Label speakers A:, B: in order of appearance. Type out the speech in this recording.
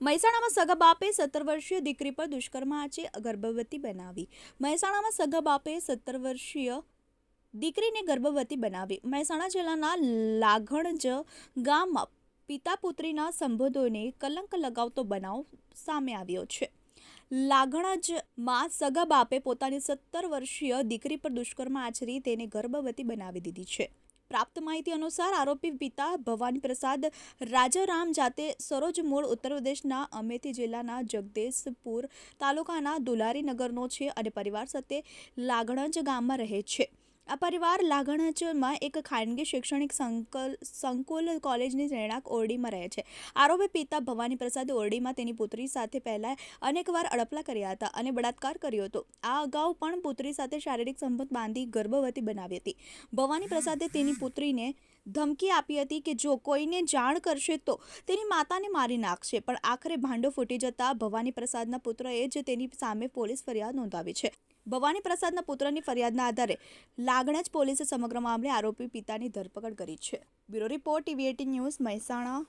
A: મહેસાણામાં સગા બાપે સત્તર વર્ષીય દીકરી પર દુષ્કર્મ આચે ગર્ભવતી બનાવી. મહેસાણામાં સગા બાપે સત્તર વર્ષીય દીકરીને ગર્ભવતી બનાવી. મહેસાણા જિલ્લાના લાઘણજ ગામમાં પિતા પુત્રીના સંબંધોને કલંક લગાવતો બનાવ સામે આવ્યો છે. લાગણજમાં સગા બાપે પોતાની સત્તર વર્ષીય દીકરી પર દુષ્કર્મ આચરી તેને ગર્ભવતી બનાવી દીધી છે. પ્રાપ્ત માહિતી અનુસાર આરોપી પિતા ભવાની પ્રસાદ રાજારામ જાતે સરોજ મૂળ ઉત્તર પ્રદેશના અમેથી જિલ્લાના જગદેશપુર તાલુકાના દુલારી નગરનો છે અને પરિવાર સાથે લાગણજ ગામમાં રહે છે. આ પરિવાર લાગણાચલમાં એક ખાનગી શૈક્ષણિક સંકલ, સંકુલ કોલેજની રહેણાંક ઓરડીમાં રહે છે. આરોપી પિતા ભવાની પ્રસાદે ઓરડીમાં તેની પુત્રી સાથે પહેલા અનેકવાર અડપલા કર્યા હતા અને બળાત્કાર કર્યો હતો. આ અગાઉ પણ પુત્રી સાથે શારીરિક સંબંધ બાંધી ગર્ભવતી બનાવી હતી. ભવાની પ્રસાદે તેની પુત્રીને ધમકી આપી હતી કે જો કોઈને જાણ કરશે તો તેની માતાને મારી નાખશે, પણ આખરે ભાંડો ફૂટી જતા ભવાની પ્રસાદના પુત્રએ જ તેની સામે પોલીસ ફરિયાદ નોંધાવી છે. ભવાની પ્રસાદના પુત્રની ફરિયાદના આધારે લાગણજ પોલીસે સમગ્ર મામલે આરોપી પિતાની ધરપકડ કરી છે. Bureau report TV news Mehsana.